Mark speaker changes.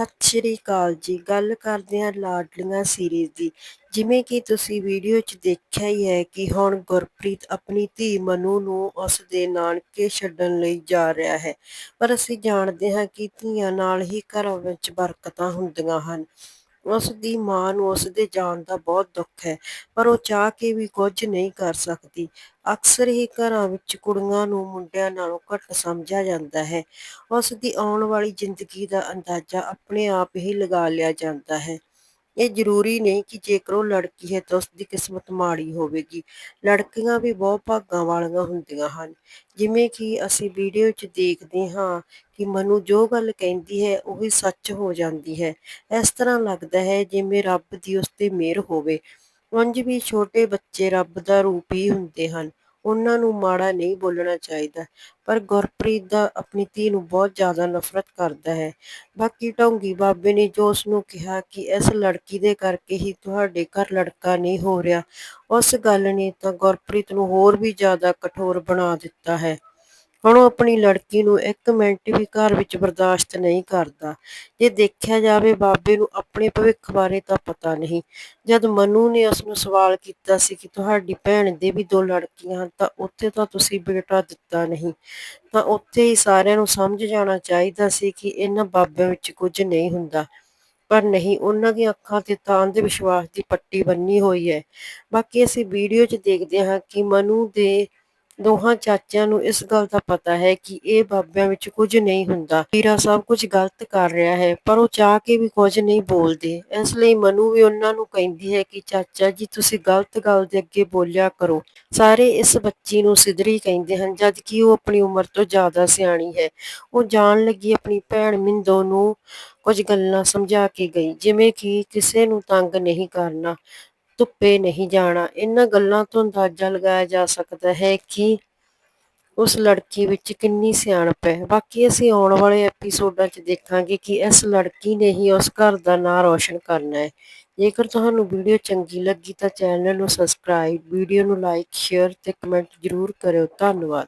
Speaker 1: ਸਤਿ ਸ਼੍ਰੀ ਅਕਾਲ ਜੀ। ਗੱਲ ਕਰਦੇ ਹਾਂ ਲਾਡਲੀਆਂ ਸੀਰੀਜ਼ ਦੀ। ਜਿਵੇਂ ਕਿ ਤੁਸੀਂ ਵੀਡੀਓ 'ਚ ਦੇਖਿਆ ਹੀ ਹੈ ਕਿ ਹੁਣ ਗੁਰਪ੍ਰੀਤ ਆਪਣੀ ਧੀ ਮਨੂ ਨੂੰ ਉਸ ਦੇ ਨਾਨਕੇ ਛੱਡਣ ਲਈ ਜਾ ਰਿਹਾ ਹੈ। ਪਰ ਅਸੀਂ ਜਾਣਦੇ ਹਾਂ ਕਿ ਧੀਆਂ ਨਾਲ ਹੀ ਘਰਾਂ ਵਿੱਚ ਬਰਕਤਾਂ ਹੁੰਦੀਆਂ ਹਨ। ਉਸ ਦੀ ਮਾਂ ਨੂੰ ਉਸ ਦੇ ਜਾਣ ਦਾ ਬਹੁਤ ਦੁੱਖ ਹੈ, ਪਰ ਉਹ ਚਾਹ ਕੇ ਵੀ ਕੁਝ ਨਹੀਂ ਕਰ ਸਕਦੀ। ਅਕਸਰ ਹੀ ਘਰਾਂ ਵਿੱਚ ਕੁੜੀਆਂ ਨੂੰ ਮੁੰਡਿਆਂ ਨਾਲੋਂ ਘੱਟ ਸਮਝਿਆ ਜਾਂਦਾ ਹੈ। ਉਸ ਦੀ ਆਉਣ ਵਾਲੀ ਜ਼ਿੰਦਗੀ ਦਾ ਅੰਦਾਜ਼ਾ ਆਪਣੇ ਆਪ ਹੀ ਲਗਾ ਲਿਆ ਜਾਂਦਾ ਹੈ। ਇਹ ਜ਼ਰੂਰੀ ਨਹੀਂ ਕਿ ਜੇਕਰ ਉਹ ਲੜਕੀ ਹੈ ਤਾਂ ਉਸ ਦੀ ਕਿਸਮਤ ਮਾੜੀ ਹੋਵੇਗੀ। ਲੜਕੀਆਂ ਵੀ ਬਹੁਤ ਭਾਗਾਂ ਵਾਲੀਆਂ ਹੁੰਦੀਆਂ ਹਨ। ਜਿਵੇਂ ਕਿ ਅਸੀਂ ਵੀਡੀਓ 'ਚ ਦੇਖਦੇ ਹਾਂ ਕਿ ਮਨੂ ਜੋ ਗੱਲ ਕਹਿੰਦੀ ਹੈ ਉਹ ਵੀ ਸੱਚ ਹੋ ਜਾਂਦੀ ਹੈ। ਇਸ ਤਰ੍ਹਾਂ ਲੱਗਦਾ ਹੈ ਜਿਵੇਂ ਰੱਬ ਦੀ ਉਸ ਤੇ ਮਿਹਰ ਹੋਵੇ। ਉਂਝ ਵੀ ਛੋਟੇ ਬੱਚੇ ਰੱਬ ਦਾ ਰੂਪ ਹੀ ਹੁੰਦੇ ਹਨ। ਉਹਨਾਂ ਨੂੰ ਮਾੜਾ ਨਹੀਂ ਬੋਲਣਾ ਚਾਹੀਦਾ, ਪਰ ਗੁਰਪ੍ਰੀਤ ਦਾ ਆਪਣੀ ਧੀ ਨੂੰ ਬਹੁਤ ਜ਼ਿਆਦਾ ਨਫ਼ਰਤ ਕਰਦਾ ਹੈ। ਬਾਕੀ ਢੌਂਗੀ ਬਾਬੇ ਨੇ ਜੋ ਉਸ ਨੂੰ ਕਿਹਾ ਕਿ ਇਸ ਲੜਕੀ ਦੇ ਕਰਕੇ ਹੀ ਤੁਹਾਡੇ ਘਰ ਲੜਕਾ ਨਹੀਂ ਹੋ ਰਿਹਾ, ਉਸ ਗੱਲ ਨੇ ਤਾਂ ਗੁਰਪ੍ਰੀਤ ਨੂੰ ਹੋਰ ਵੀ ਜ਼ਿਆਦਾ ਕਠੋਰ ਬਣਾ ਦਿੱਤਾ ਹੈ। ਹੁਣ ਉਹ ਆਪਣੀ ਲੜਕੀ ਨੂੰ ਇੱਕ ਮਿੰਟ ਵੀ ਘਰ ਵਿੱਚ ਬਰਦਾਸ਼ਤ ਨਹੀਂ ਕਰਦਾ। ਜੇ ਦੇਖਿਆ ਜਾਵੇ ਬਾਬੇ ਨੂੰ ਆਪਣੇ ਭਵਿੱਖ ਬਾਰੇ ਤਾਂ ਪਤਾ ਨਹੀਂ। ਜਦ ਮਨੂ ਨੇ ਉਸ ਨੂੰ ਸਵਾਲ ਕੀਤਾ ਸੀ ਕਿ ਤੁਹਾਡੀ ਭੈਣ ਦੇ ਵੀ ਦੋ ਲੜਕੀਆਂ ਤਾਂ ਉੱਥੇ ਤਾਂ ਤੁਸੀਂ ਬੇਟਾ ਦਿੱਤਾ ਨਹੀਂ। ਤਾਂ ਉੱਥੇ ਹੀ ਸਾਰਿਆਂ ਨੂੰ ਸਮਝ ਜਾਣਾ ਚਾਹੀਦਾ ਸੀ ਕਿ ਇਹਨਾਂ ਬਾਬਿਆਂ ਵਿੱਚ ਕੁਝ ਨਹੀਂ ਹੁੰਦਾ। ਪਰ ਨਹੀਂ, ਉਹਨਾਂ ਦੀਆਂ ਅੱਖਾਂ ਤੇ ਤਾਂ ਅੰਧ ਵਿਸ਼ਵਾਸ ਦੀ ਪੱਟੀ ਬੰਨੀ ਹੋਈ ਹੈ। ਬਾਕੀ ਅਸੀਂ ਵੀਡੀਓ 'ਚ ਦੇਖਦੇ ਹਾਂ ਕਿ ਮਨੂ ਦੇ ਦੋਹਾਂ ਚਾਚਿਆਂ ਨੂੰ ਇਸ ਗੱਲ ਦਾ ਪਤਾ ਹੈ ਕਿ ਇਹ ਬਾਬਿਆਂ ਵਿੱਚ ਕੁਝ ਨਹੀਂ ਹੁੰਦਾ। ਵੀਰਾ ਸਭ ਕੁਝ ਗਲਤ ਕਰ ਰਿਹਾ ਹੈ, ਪਰ ਉਹ ਚਾਹ ਕੇ ਵੀ ਕੁਝ ਨਹੀਂ ਬੋਲਦੇ। ਇਸ ਲਈ ਮਨੂ ਵੀ ਉਹਨਾਂ ਨੂੰ ਕਹਿੰਦੀ ਹੈ ਕਿ, ਚਾਚਾ ਜੀ, ਤੁਸੀਂ ਗਲਤ ਗੱਲ ਦੇ ਅੱਗੇ ਬੋਲਿਆ ਕਰੋ। ਸਾਰੇ ਇਸ ਬੱਚੀ ਨੂੰ ਸਿਧਰੀ ਕਹਿੰਦੇ ਹਨ, ਜਦ ਕਿ ਉਹ ਆਪਣੀ ਉਮਰ ਤੋਂ ਜ਼ਿਆਦਾ ਸਿਆਣੀ ਹੈ। ਉਹ ਜਾਣ ਲੱਗੀ ਆਪਣੀ ਭੈਣ ਮਿੰਦੋ ਨੂੰ ਕੁਝ ਗੱਲਾਂ ਸਮਝਾ ਕੇ ਗਈ, ਜਿਵੇਂ ਕਿ ਕਿਸੇ ਨੂੰ ਤੰਗ ਨਹੀਂ ਕਰਨਾ। ਧੁੱਪੇ ਨਹੀਂ ਜਾਣਾ। ਇਹਨਾਂ ਗੱਲਾਂ ਤੋਂ ਅੰਦਾਜ਼ਾ ਲਗਾਇਆ ਜਾ ਸਕਦਾ ਹੈ ਕਿ ਉਸ ਲੜਕੀ ਵਿੱਚ ਕਿੰਨੀ ਸਿਆਣਪ ਹੈ। ਬਾਕੀ ਅਸੀਂ ਆਉਣ ਵਾਲੇ ਐਪੀਸੋਡਾਂ 'ਚ ਦੇਖਾਂਗੇ ਕਿ ਇਸ ਲੜਕੀ ਨੇ ਹੀ ਉਸ ਘਰ ਦਾ ਨਾਂ ਰੌਸ਼ਨ ਕਰਨਾ ਹੈ। ਜੇਕਰ ਤੁਹਾਨੂੰ ਵੀਡੀਓ ਚੰਗੀ ਲੱਗੀ ਤਾਂ ਚੈਨਲ ਨੂੰ ਸਬਸਕ੍ਰਾਈਬ, ਵੀਡੀਓ ਨੂੰ ਲਾਈਕ, ਸ਼ੇਅਰ ਤੇ ਕਮੈਂਟ ਜ਼ਰੂਰ ਕਰਿਓ। ਧੰਨਵਾਦ।